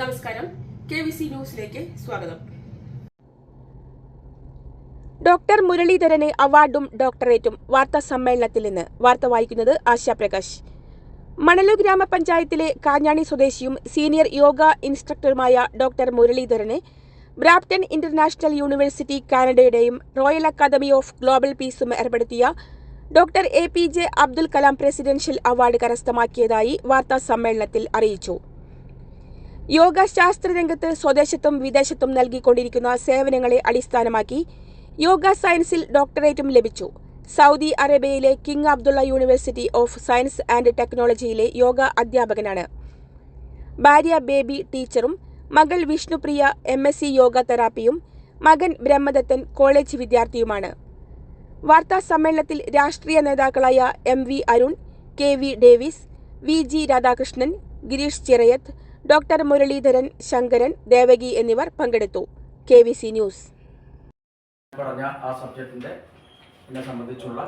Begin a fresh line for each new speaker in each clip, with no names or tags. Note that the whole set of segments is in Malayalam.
നമസ്കാരം. കെ വി സി ന്യൂസിലേക്ക് സ്വാഗതം.
ഡോക്ടർ മുരളീധരന് അവാർഡും ഡോക്ടറേറ്റും വാർത്താ സമ്മേളനത്തിൽ നിന്ന് വാർത്ത വായിക്കുന്നത് ആശാപ്രകാശ് മണലു ഗ്രാമപഞ്ചായത്തിലെ കാഞ്ഞാണി സ്വദേശിയും സീനിയർ യോഗ ഇൻസ്ട്രക്ടറുമായ ഡോക്ടർ മുരളീധരന് ബ്രാപ്റ്റൺ ഇന്റർനാഷണൽ യൂണിവേഴ്സിറ്റി കാനഡയുടെയും റോയൽ അക്കാദമി ഓഫ് ഗ്ലോബൽ പീസും ഏർപ്പെടുത്തിയ doctor A P J Abdul Kalam presidential award കരസ്ഥമാക്കിയതായി വാർത്താ സമ്മേളനത്തിൽ അറിയിച്ചു. യോഗ ശാസ്ത്രരംഗത്ത് സ്വദേശത്തും വിദേശത്തും നൽകിക്കൊണ്ടിരിക്കുന്ന സേവനങ്ങളെ അടിസ്ഥാനമാക്കി യോഗ സയൻസിൽ ഡോക്ടറേറ്റും ലഭിച്ചു. സൗദി അറേബ്യയിലെ king Abdullah university of science and ടെക്നോളജിയിലെ yoga അധ്യാപകനാണ്. ഭാര്യ ബേബി ടീച്ചറും മകൾ Vishnupriya M S C yoga തെറാപ്പിയും മകൻ ബ്രഹ്മദത്തൻ കോളേജ് വിദ്യാർത്ഥിയുമാണ്. വാർത്താ സമ്മേളനത്തിൽ രാഷ്ട്രീയ നേതാക്കളായ M V Arun K V Davis V G Radhakrishnan Girish Chirayath doctor Muraleedharan Sankaran Devaki എന്നിവർ പങ്കെടുത്തു. K V C news.
പറഞ്ഞ ആ സബ്ജക്റ്റിന്റെ എന്നെ സംബന്ധിച്ചുള്ള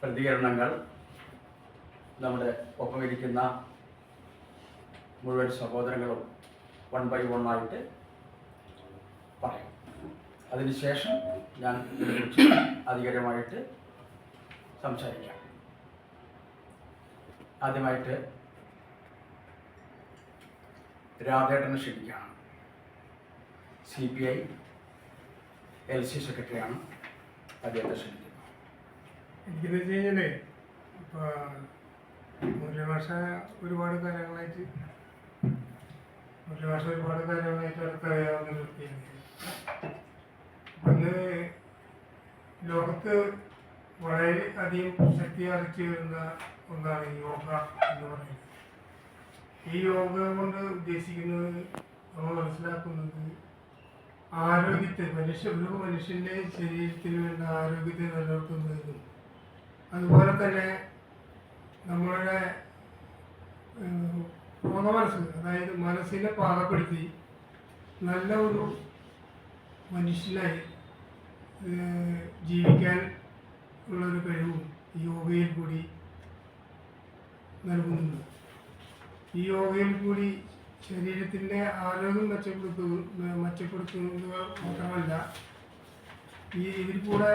പ്രതികരണങ്ങൾ നമ്മുടെ ഒപ്പമിരിക്കുന്ന മുഴുവൻ സഹോദരങ്ങളും വൺ ബൈ വൺ ആയിട്ട് പറയും. അതിനുശേഷം ഞാൻ അധികാരമായിട്ട് സംസാരിക്കാം. ആദ്യമായിട്ട് രാധേട്ടനെ ക്ഷണിക്കുകയാണ്. C P I L C സെക്രട്ടറിയാണ് അദ്ദേഹത്തെ ക്ഷണിക്കുന്നത്
എനിക്കെന്ന് വെച്ച് കഴിഞ്ഞാലേ ഇപ്പോൾ മുരളിഭാഷ ഒരുപാട് കാലങ്ങളായിട്ട് മുരളിഭാഷ ഒരുപാട് കാലങ്ങളായിട്ട് അടുത്തറിയാവുന്ന ഒരു വ്യക്തിയാണ് അന്ന് ലോകത്ത് വളരെ അധികം ശക്തി ആർജിച്ചു വരുന്ന ഒന്നാണ് യോഗ എന്ന് പറയുന്നത്. ഈ യോഗ കൊണ്ട് ഉദ്ദേശിക്കുന്നത് നമ്മൾ മനസ്സിലാക്കുന്നത് ആരോഗ്യത്തെ മനുഷ്യ ഒരു മനുഷ്യന്റെ ശരീരത്തിന് വേണ്ട ആരോഗ്യത്തെ നിലനിർത്തുന്നതിനും അതുപോലെ തന്നെ നമ്മളുടെ പൂർണ മനസ്സ് അതായത് മനസ്സിനെ പാകപ്പെടുത്തി നല്ല ഒരു മനുഷ്യനായി ജീവിക്കാൻ ഉള്ളൊരു കഴിവും യോഗയിൽ കൂടി നൽകുന്നുണ്ട്. ഈ യോഗയിൽ കൂടി ശരീരത്തിന്റെ ആരോഗ്യം മെച്ചപ്പെടുത്തുക മെച്ചപ്പെടുത്തുന്നത് മാത്രമല്ല ഈ ഇതിൽ കൂടെ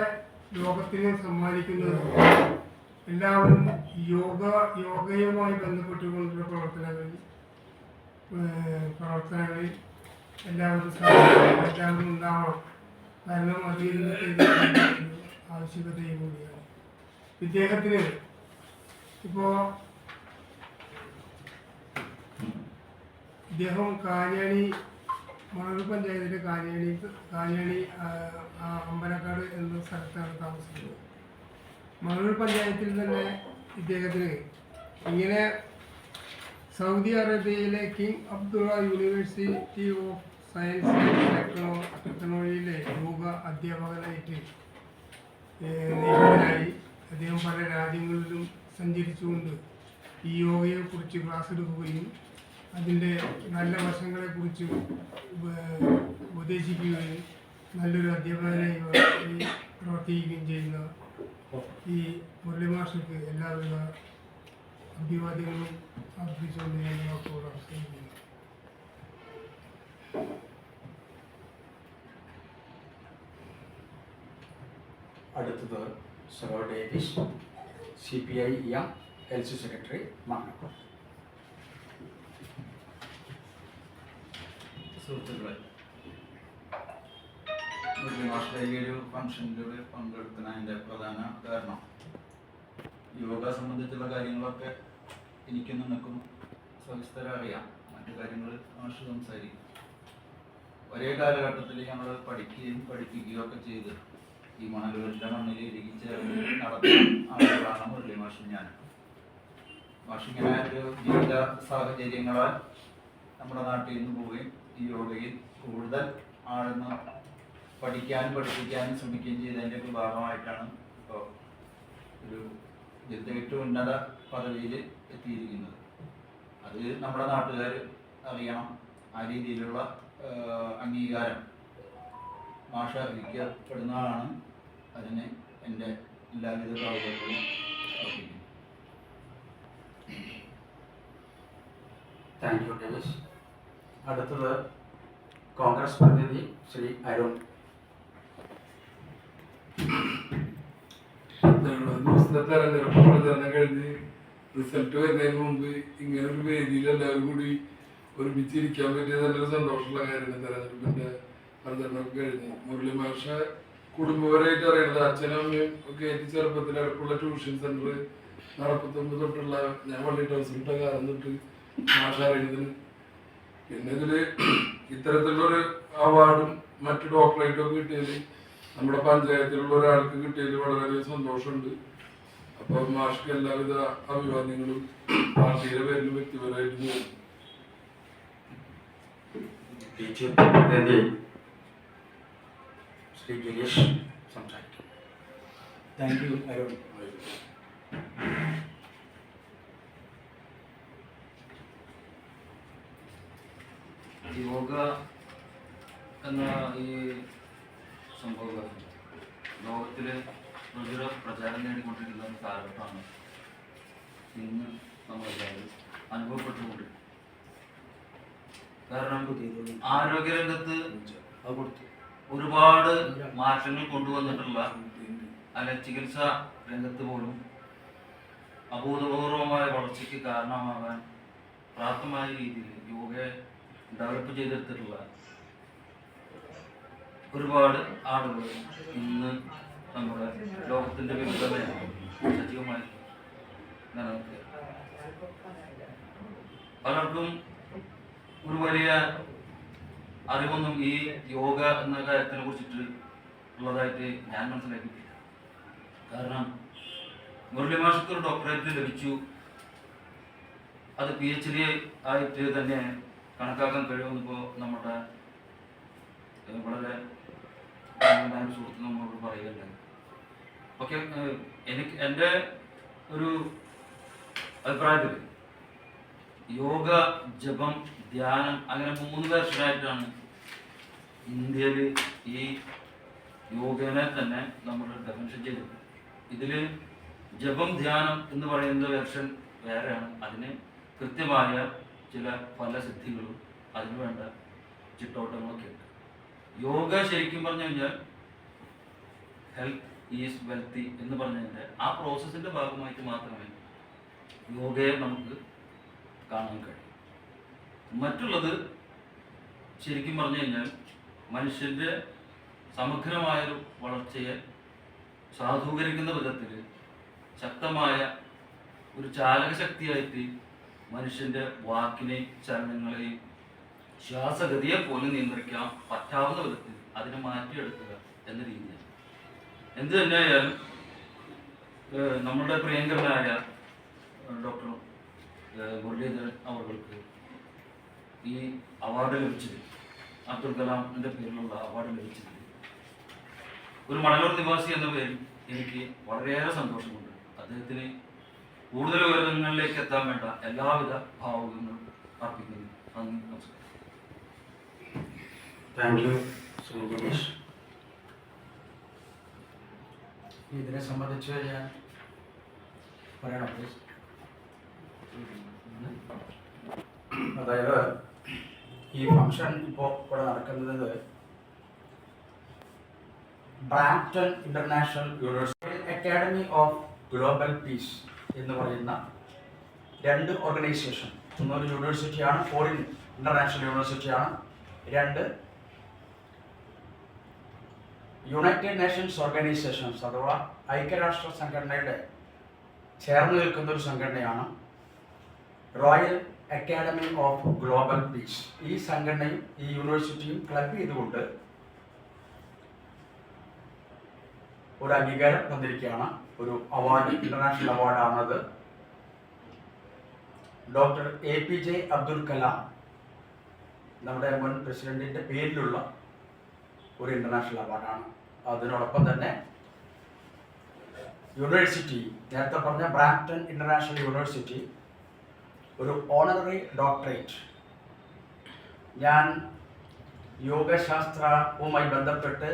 ലോകത്തിന് സമ്മാനിക്കുന്നത് എല്ലാവരും യോഗ യോഗയുമായി ബന്ധപ്പെട്ടുകൊണ്ടുള്ള പ്രവർത്തനങ്ങളിൽ പ്രവർത്തനങ്ങളിൽ എല്ലാവരും എല്ലാവരും ഉണ്ടാവണം. കാരണം അതിൽ ആവശ്യകതയും കൂടിയാണ്. ഇദ്ദേഹത്തിന് ഇപ്പോൾ ഇദ്ദേഹം കാഞ്ഞാണി മണൂർ പഞ്ചായത്തിലെ കാഞ്ഞാണി കാഞ്ഞാണി അമ്പലക്കാട് എന്ന സ്ഥലത്താണ് താമസിക്കുന്നത്. മണൂർ പഞ്ചായത്തിൽ തന്നെ ഇദ്ദേഹത്തിന് ഇങ്ങനെ സൗദി അറേബ്യയിലെ king Abdullah university of science techno ടെക്നോളജിയിലെ yoga അധ്യാപകനായിട്ട് നിയമനായി അദ്ദേഹം പല രാജ്യങ്ങളിലും സഞ്ചരിച്ചുകൊണ്ട് ഈ യോഗയെക്കുറിച്ച് ക്ലാസ് എടുക്കുകയും അതിന്റെ നല്ല വശങ്ങളെ കുറിച്ച് ഉപദേശിക്കുകയും നല്ലൊരു അധ്യാപകനായി പ്രവർത്തിക്കുകയും ചെയ്യുന്ന ഈ മുരളിമാഷക്ക് എല്ലാവിധ അഭിവാദ്യങ്ങളും അർപ്പിച്ചുകൊണ്ട് ഞാൻ വാക്കുകൾ അവസാനിക്കുന്നു
അടുത്തത് സറോ Davis C P I M L C secretary Mannur
സുഹൃത്തുക്കളെ മാഷിലെ ഈ ഒരു ഫംഗ്ഷനിലൂടെ പങ്കെടുക്കുന്നതിന്റെ പ്രധാന കാരണം. യോഗ സംബന്ധിച്ചുള്ള കാര്യങ്ങളൊക്കെ എനിക്കും നിനക്കും സവിസ്തരം അറിയാം. മറ്റു കാര്യങ്ങൾ മാഷ് സംസാരിക്കും. ഒരേ കാലഘട്ടത്തിൽ ഞങ്ങൾ പഠിക്കുകയും പഠിപ്പിക്കുകയും ഒക്കെ ചെയ്ത് ഈ മണലൂരിന്റെ മണ്ണിൽ ഇരിച്ചേർന്ന് നടത്തുന്ന ആളുകളാണ് മുരളി ഞാൻ മാഷിങ്ങനെ ഒരു ജീവിത സാഹചര്യങ്ങളാൽ നമ്മുടെ നാട്ടിൽ നിന്ന് പോവുകയും ഈ യോഗയിൽ കൂടുതൽ ആഴ്ന്ന് പഠിക്കാനും പഠിപ്പിക്കാനും ശ്രമിക്കുകയും ചെയ്തതിന്റെ ഒക്കെ ഭാഗമായിട്ടാണ് ഇപ്പോൾ ഒരു ഏറ്റവും ഉന്നത പദവിയിൽ എത്തിയിരിക്കുന്നത്. അത് നമ്മുടെ നാട്ടുകാർ അറിയണം. ആ രീതിയിലുള്ള അംഗീകാരം ഭാഷ അർഹിക്കപ്പെടുന്ന ആളാണ് അതിന് എന്റെ എല്ലാവിധ അർപ്പിക്കുന്നു.
താങ്ക് യു ഡേവിസ് അടുത്തത് കോൺഗ്രസ് പ്രതിനിധി ശ്രീ അരുൺ.
ദിവസത്തെ തെരഞ്ഞെടുപ്പ് പ്രചരണം കഴിഞ്ഞ് റിസൾട്ട് വരുന്നതിന് മുമ്പ് ഇങ്ങനെ ഒരു വേദിയിൽ എല്ലാവരും കൂടി ഒരുമിച്ചിരിക്കാൻ പറ്റിയത് നല്ലൊരു സന്തോഷമുള്ള കാര്യമാണ് തെരഞ്ഞെടുപ്പിന്റെ പ്രചരണമൊക്കെ കഴിഞ്ഞ്. മുരളി മാഷ കുടുംബപരമായിട്ട് അറിയണത് അച്ഛനും അമ്മയും ഒക്കെ ആയിട്ട് ചെറുപ്പത്തിൽ അടുപ്പുള്ള ട്യൂഷൻ സെന്റർ നടപ്പത്തൊമ്പത് തൊട്ടുള്ള ഞാൻ പള്ളി ടൗസിലിട്ട കാലം തൊട്ട് മാഷ അറിയുന്നതിന് പിന്നെ ഇതിൽ ഇത്തരത്തിലുള്ളൊരു അവാർഡും മറ്റു ഡോക്ടറേറ്റും ഒക്കെ കിട്ടിയതിൽ നമ്മുടെ പഞ്ചായത്തിലുള്ള ഒരാൾക്ക് കിട്ടിയതിൽ വളരെയധികം സന്തോഷമുണ്ട്. അപ്പോൾ മാഷ്ക്ക് എല്ലാവിധ അഭിവാദ്യങ്ങളും പാർട്ടിയിലെ പേരിലും വ്യക്തിപരമായിട്ട്
ശ്രീ ഗിരീഷ് സംസാരിക്കും. Thank you Arun.
യോഗ എന്ന ഈ സംഭവം ലോകത്തിൽ പ്രചുര പ്രചാരം നേടിക്കൊണ്ടിരിക്കുന്ന ഒരു കാലഘട്ടമാണ് ഇന്ന് നമ്മളെല്ലാവരും അനുഭവപ്പെട്ടുകൊണ്ടിരിക്കുന്നത് കാരണം ആരോഗ്യരംഗത്ത് ഒരുപാട് മാറ്റങ്ങൾ കൊണ്ടുവന്നിട്ടുള്ള അല്ല ചികിത്സ രംഗത്ത് പോലും അഭൂതപൂർവമായ വളർച്ചയ്ക്ക് കാരണമാകാൻ പ്രാപ്തമായ രീതിയിൽ യോഗയെ ഡെവലപ്പ് ചെയ്തെടുത്തിട്ടുള്ള ഒരുപാട് ആളുകൾ ഇന്ന് നമ്മുടെ ലോകത്തിന്റെ വിവിധ സജീവമായി പലർക്കും ഒരു വലിയ അറിവൊന്നും ഈ യോഗ എന്ന കാര്യത്തിനെ കുറിച്ചിട്ട് ഉള്ളതായിട്ട് ഞാൻ മനസ്സിലാക്കിയിട്ടില്ല. കാരണം മുരളി മാഷക്ക് ഒരു ഡോക്ടറേറ്റ് ലഭിച്ചു. അത് പി എച്ച് ഡി ആയിട്ട് തന്നെ കണക്കാക്കാൻ കഴിയുമെന്നിപ്പോൾ നമ്മുടെ വളരെ ഒരു സുഹൃത്ത് നമ്മളോട് പറയുകയുണ്ടായി. ഓക്കെ എനിക്ക് എന്റെ ഒരു അഭിപ്രായത്തിൽ യോഗ ജപം ധ്യാനം അങ്ങനെ മൂന്ന് വർഷമായിട്ടാണ് ഇന്ത്യയിൽ ഈ യോഗനെ തന്നെ നമ്മൾ ഡെഫിനിഷൻ ചെയ്തത്. ഇതിൽ ജപം ധ്യാനം എന്ന് പറയുന്ന വെർഷൻ വേറെയാണ്. അതിന് കൃത്യമായ ചില പല സിദ്ധികളും അതിന് വേണ്ട ചിട്ടോട്ടങ്ങളൊക്കെ ഉണ്ട്. യോഗ ശരിക്കും പറഞ്ഞു കഴിഞ്ഞാൽ ഹെൽത്ത് ഈസ് വെൽത്തി എന്ന് പറഞ്ഞതിന്റെ ആ പ്രോസസ്സിന്റെ ഭാഗമായിട്ട് മാത്രമേ യോഗയെ നമുക്ക് കാണാൻ കഴിയും. മറ്റുള്ളത് ശരിക്കും പറഞ്ഞു കഴിഞ്ഞാൽ മനുഷ്യന്റെ സമഗ്രമായൊരു വളർച്ചയെ സാധൂകരിക്കുന്ന വിധത്തിൽ ശക്തമായ ഒരു ചാലക ശക്തിയായിട്ട് വാക്കിനെ ചലനങ്ങളെയും ശ്വാസഗതിയെ പോലും നിയന്ത്രിക്കാൻ പറ്റാവുന്ന വിധത്തിൽ അതിനെ മാറ്റിയെടുക്കുക എന്ന രീതിയാണ്. എന്ത് തന്നെയായാലും നമ്മുടെ പ്രിയങ്കരനായ ഡോക്ടർ മുരളീധരൻ അവർക്ക് ഈ അവാർഡ് ലഭിച്ചത് അബ്ദുൽ കലാമിന്റെ പേരിലുള്ള അവാർഡ് ലഭിച്ചത് ഒരു മണലൂർ നിവാസി എന്ന പേരിൽ എനിക്ക് വളരെയേറെ സന്തോഷമുണ്ട്. അദ്ദേഹത്തിന് കൂടുതൽ വിവരങ്ങളിലേക്ക് എത്താൻ വേണ്ട എല്ലാവിധ ഭാവുകങ്ങളും അർപ്പിക്കുന്നു. നന്ദി നമസ്കാരം.
താങ്ക് യു ഗിരീഷ് ഇതിനെ സംബന്ധിച്ച് ഞാൻ പറയണം പ്ലീസ് അതായത് ഈ ഫംഗ്ഷൻ ഇപ്പോൾ ഇവിടെ നടക്കുന്നത് Brampton international university academy of global peace എന്ന് പറയുന്ന രണ്ട് ഓർഗനൈസേഷൻ ഒന്നൊരു യൂണിവേഴ്സിറ്റിയാണ് ഫോറിൻ ഇന്റർനാഷണൽ യൂണിവേഴ്സിറ്റിയാണ് രണ്ട് യുണൈറ്റഡ് നേഷൻസ് ഓർഗനൈസേഷൻസ് അഥവാ ഐക്യരാഷ്ട്ര സംഘടനയുടെ ചേർന്ന് നിൽക്കുന്ന ഒരു സംഘടനയാണ് royal academy of global peace ഈ സംഘടനയും ഈ യൂണിവേഴ്സിറ്റിയും ക്ലബ് ചെയ്തുകൊണ്ട് ഒരു അംഗീകാരം തന്നിരിക്കുകയാണ്. ഒരു award international അവാർഡാണത് doctor A P J Abdul Kalam നമ്മുടെ മുൻ പ്രസിഡന്റിന്റെ പേരിലുള്ള ഒരു ഇന്റർനാഷണൽ അവാർഡാണ് അതിനോടൊപ്പം തന്നെ യൂണിവേഴ്സിറ്റി നേരത്തെ പറഞ്ഞ ബ്രാംപ്ടൺ ഇന്റർനാഷണൽ യൂണിവേഴ്സിറ്റി ഒരു ഓണററി ഡോക്ടറേറ്റ് ഞാൻ യോഗശാസ്ത്രവുമായി ബന്ധപ്പെട്ട്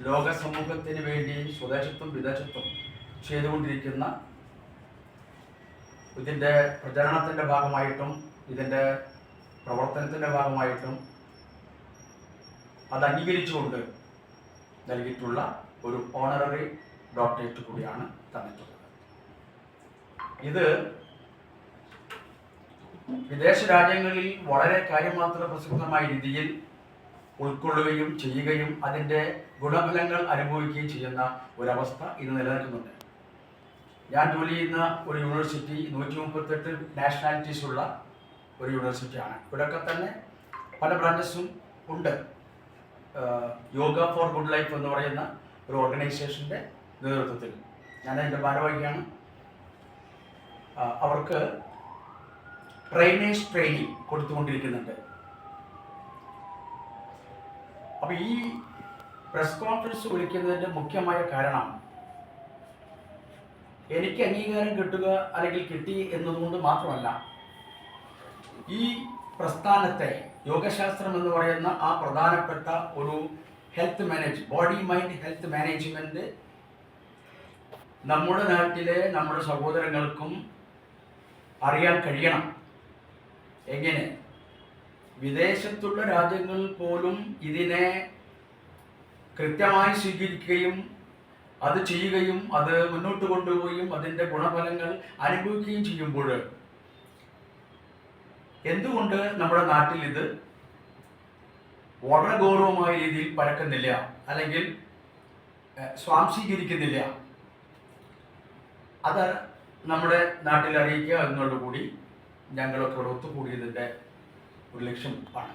ലോക സമൂഹത്തിന് വേണ്ടി സ്വദേശത്തും വിദേശത്തും ചെയ്തുകൊണ്ടിരിക്കുന്ന ഇതിന്റെ പ്രചരണത്തിന്റെ ഭാഗമായിട്ടും ഇതിന്റെ പ്രവർത്തനത്തിന്റെ ഭാഗമായിട്ടും അത് അംഗീകരിച്ചുകൊണ്ട് നൽകിയിട്ടുള്ള ഒരു ഓണററി ഡോക്ടറേറ്റ് കൂടിയാണ് തന്നിട്ടുള്ളത്. ഇത് വിദേശ രാജ്യങ്ങളിൽ വളരെ കാര്യമാത്ര പ്രസക്തമായ രീതിയിൽ ഉൾക്കൊള്ളുകയും ചെയ്യുകയും അതിന്റെ ഗുണഫലങ്ങൾ അനുഭവിക്കുകയും ചെയ്യുന്ന ഒരവസ്ഥ ഇന്ന് നിലനിൽക്കുന്നുണ്ട്. ഞാൻ ജോലി ചെയ്യുന്ന ഒരു യൂണിവേഴ്സിറ്റി നൂറ്റി മുപ്പത്തെട്ട് നാഷണാലിറ്റീസ് ഉള്ള ഒരു യൂണിവേഴ്സിറ്റിയാണ് ഇവിടെയൊക്കെ തന്നെ പല ബ്രാഞ്ചസും ഉണ്ട്. യോഗ ഫോർ ഗുഡ് ലൈഫ് എന്ന് പറയുന്ന ഒരു ഓർഗനൈസേഷന്റെ നേതൃത്വത്തിൽ. ഞാൻ അതിന്റെ ഭാരവാഹിയാണ്. അവർക്ക് ട്രെയിനേഴ്സ് ട്രെയിനിങ് കൊടുത്തുകൊണ്ടിരിക്കുന്നുണ്ട്. അപ്പോൾ ഈ പ്രസ് കോൺഫറൻസ് വിളിക്കുന്നതിന്റെ മുഖ്യമായ കാരണം എനിക്ക് അംഗീകാരം കിട്ടുക അല്ലെങ്കിൽ കിട്ടി എന്നതുകൊണ്ട് മാത്രമല്ല ഈ പ്രസ്ഥാനത്തെ യോഗശാസ്ത്രം എന്ന് പറയുന്ന ആ പ്രധാനപ്പെട്ട ഒരു health manage body mind health management നമ്മുടെ നാട്ടിലെ നമ്മുടെ സഹോദരങ്ങൾക്കും അറിയാൻ കഴിയണം. എങ്ങനെ? വിദേശത്തുള്ള രാജ്യങ്ങൾ പോലും ഇതിനെ കൃത്യമായി സ്വീകരിക്കുകയും അത് ചെയ്യുകയും അത് മുന്നോട്ട് കൊണ്ടുപോവുകയും അതിന്റെ ഗുണഫലങ്ങൾ അനുഭവിക്കുകയും ചെയ്യുമ്പോൾ എന്തുകൊണ്ട് നമ്മുടെ നാട്ടിൽ ഇത് വളരെ ഗൗരവമായ രീതിയിൽ പരക്കുന്നില്ല? അല്ലെങ്കിൽ സ്വാംശീകരിക്കുന്നില്ല? അത് നമ്മുടെ നാട്ടിൽ അറിയിക്കുക എന്നോടുകൂടി കൂടി ഞങ്ങളൊക്കെ ഒത്തുകൂടിയതിന്റെ ഒരു ലക്ഷ്യം ആണ്.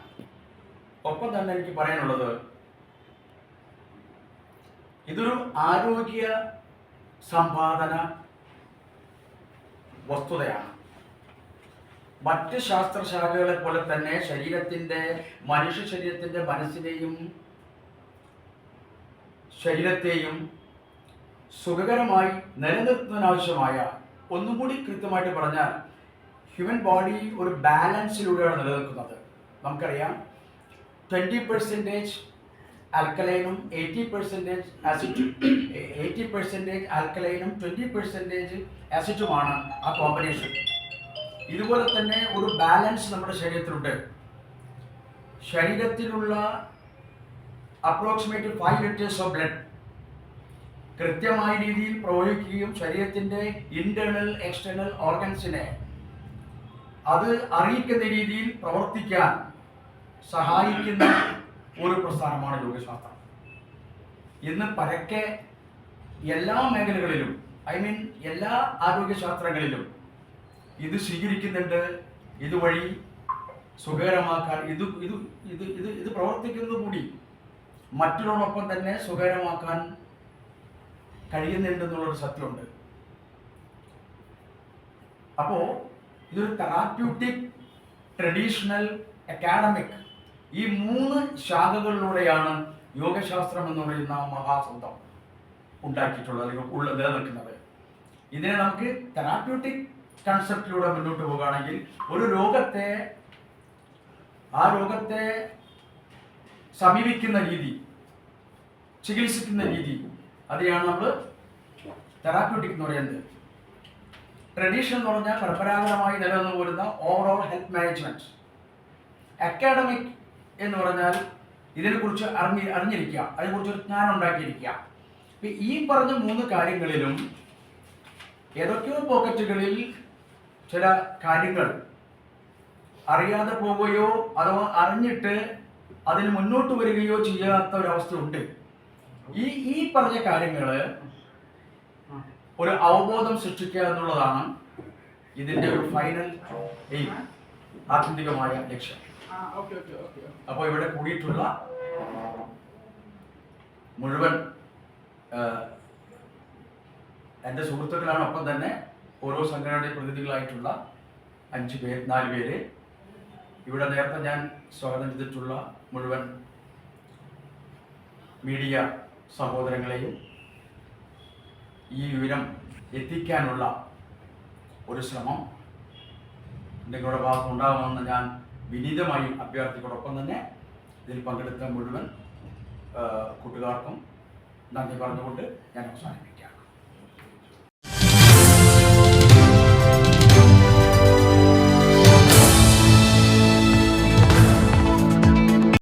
ഒപ്പം തന്നെ എനിക്ക് പറയാനുള്ളത് ഇതൊരു ആരോഗ്യ സമ്പാദന വസ്തുതയാണ്. മറ്റ് ശാസ്ത്രശാഖകളെ പോലെ തന്നെ ശരീരത്തിന്റെ മനുഷ്യ ശരീരത്തിന്റെ മനസ്സിനെയും ശരീരത്തെയും സുഖകരമായി നിലനിർത്തുന്നതിനാവശ്യമായ ഒന്നുകൂടി കൃത്യമായിട്ട് പറഞ്ഞാൽ ഹ്യൂമൻ ബോഡി ഒരു ബാലൻസിലൂടെയാണ് നിലനിൽക്കുന്നത്. നമുക്കറിയാം ട്വന്റി പെർസെന്റേജ് ആൽക്കലൈനും എയ്റ്റി പെർസെന്റേജ് ആസിഡും എയ്റ്റി പെർസെന്റേജ് ആൽക്കലൈനും ട്വന്റി പെർസെന്റേജ് ആസിഡുമാണ് ആ കോമ്പിനേഷൻ ഇതുപോലെ തന്നെ ഒരു ബാലൻസ് നമ്മുടെ ശരീരത്തിലുണ്ട്. ശരീരത്തിലുള്ള approximate five litres of blood കൃത്യമായ രീതിയിൽ പ്രവഹിക്കുകയും ശരീരത്തിന്റെ ഇന്റേണൽ എക്സ്റ്റേണൽ ഓർഗൻസിനെ അത് അറിയിക്കുന്ന രീതിയിൽ പ്രവർത്തിക്കാൻ സഹായിക്കുന്ന ഒരു പ്രസ്ഥാനമാണ് യോഗശാസ്ത്രം ഇന്ന് പരക്കെ എല്ലാ മേഖലകളിലും ഐ മീൻ എല്ലാ ആരോഗ്യശാസ്ത്രങ്ങളിലും ഇത് സ്വീകരിക്കുന്നുണ്ട്. ഇതുവഴി സുഖകരമാക്കാൻ ഇത് ഇത് ഇത് ഇത് ഇത് പ്രവർത്തിക്കുന്നത് കൂടി. മറ്റുള്ളവരോടൊപ്പം തന്നെ സുഖകരമാക്കാൻ കഴിയുന്നുണ്ടെന്നുള്ളൊരു സത്യമുണ്ട്. അപ്പോൾ ഇതൊരു തെറാപ്യൂട്ടിക് ട്രഡീഷണൽ അക്കാഡമിക് ഈ മൂന്ന് ശാഖകളിലൂടെയാണ് യോഗശാസ്ത്രം എന്ന് പറയുന്ന മഹാസന്തം ഉണ്ടാക്കിയിട്ടുള്ളത് അല്ലെങ്കിൽ ഉള്ള നിലനിൽക്കുന്നത്. ഇതിനെ നമുക്ക് തെറാപ്യൂട്ടിക് കൺസെപ്റ്റിലൂടെ മുന്നോട്ട് പോകുകയാണെങ്കിൽ ഒരു രോഗത്തെ ആ രോഗത്തെ സമീപിക്കുന്ന രീതി ചികിത്സിക്കുന്ന രീതി അതിനെയാണ് നമ്മൾ തെറാപ്യൂട്ടിക് എന്ന് പറയുന്നത്. ട്രഡീഷൻ എന്ന് പറഞ്ഞാൽ പരമ്പരാഗതമായി നിലനിന്ന് പോരുന്ന ഓവറോൾ ഹെൽത്ത് മാനേജ്മെന്റ് അക്കാഡമിക് എന്ന് പറഞ്ഞാൽ ഇതിനെക്കുറിച്ച് അറിഞ്ഞി അറിഞ്ഞിരിക്കുക അതിനെക്കുറിച്ച് ഒരു ജ്ഞാനം ഉണ്ടാക്കിയിരിക്കുക. ഇപ്പൊ ഈ പറഞ്ഞ മൂന്ന് കാര്യങ്ങളിലും ഏതൊക്കെയോ പോക്കറ്റുകളിൽ ചില കാര്യങ്ങൾ അറിയാതെ പോവുകയോ അഥവാ അറിഞ്ഞിട്ട് അതിന് മുന്നോട്ട് വരികയോ ചെയ്യാത്ത ഒരവസ്ഥയുണ്ട് ഈ ഈ പറഞ്ഞ കാര്യങ്ങൾ ഒരു അവബോധം സൃഷ്ടിക്കുക എന്നുള്ളതാണ് ഇതിന്റെ ഒരു ഫൈനൽ എയിം ആത്യന്തികമായ ലക്ഷ്യം. അപ്പോൾ ഇവിടെ കൂടിയിട്ടുള്ള മുഴുവൻ എന്റെ സുഹൃത്തുക്കളാണ് ഒപ്പം തന്നെ ഓരോ സംഘടനയുടെ പ്രതിനിധികളായിട്ടുള്ള അഞ്ച് പേർ നാല് പേര്. ഇവിടെ നേരത്തെ ഞാൻ സ്വാഗതം ചെയ്തിട്ടുള്ള മുഴുവൻ മീഡിയ സഹോദരങ്ങളെയും ഈ വിവരം എത്തിക്കാനുള്ള ഒരു ശ്രമം നിങ്ങളുടെ ഭാഗത്ത് ഉണ്ടാകുമെന്ന് ഞാൻ വിനീതമായി അഭ്യർത്ഥിക്കോടൊപ്പം തന്നെ ഇതിൽ പങ്കെടുത്ത മുഴുവൻ കൂട്ടുകാർക്കും നന്ദി പറഞ്ഞുകൊണ്ട് ഞാൻ അവസാനിപ്പിക്കാം